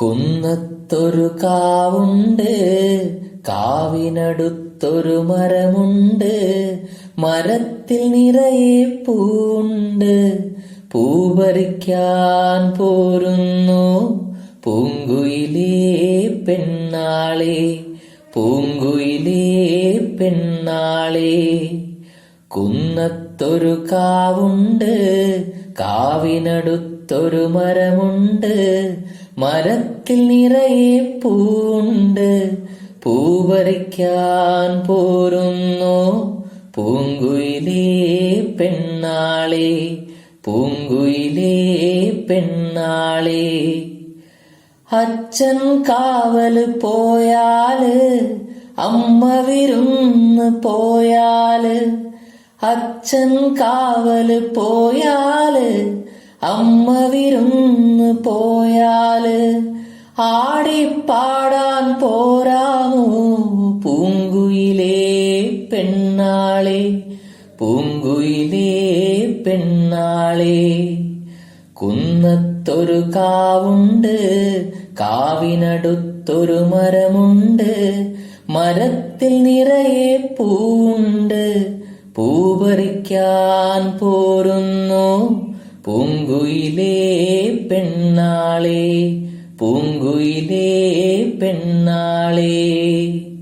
കുന്നത്തൊരു കാവുണ്ട് കാവിനടുത്തൊരു മരമുണ്ട് മരത്തിൽ നിറയെ പൂവുണ്ട്. പൂപറിക്കാൻ പോരുന്നു പൂങ്കുയിലേ പെണ്ണാളെ പൂങ്കുയിലേ പെണ്ണാളെ. കുന്നത്തൊരു കാവുണ്ട്. കാവിനടുത്തൊരു മരമുണ്ട്. മരത്തിൽ നിറയെ പൂവുണ്ട്. പൂപറിക്കാൻ പോരുന്നു. പൂങ്കുയിലേ പെണ്ണാളെ. പൂങ്കുയിലേ പെണ്ണാളെ. അച്ഛൻ കാവൽ പോയാൽ അമ്മ വിരുന്ന് പോയാൽ അച്ഛൻ കാവൽ പോയാൽ അമ്മ വിരുന്ന് പോയാൽ. ആടിപ്പാടാൻ പോരാമോ പൂങ്കുയിലേ പെണ്ണാളെ പൂങ്കുയിലേ പെണ്ണാളെ. കുന്നത്തൊരു കാവുണ്ട് കാവിനടുത്തൊരു മരമുണ്ട് മരത്തിൽ നിറയെ പൂവുണ്ട്. പൂപറിക്കാൻ പോരുന്നു. പൂങ്കുയിലേ പെണ്ണാളെ പൂങ്കുയിലേ പെണ്ണാളെ.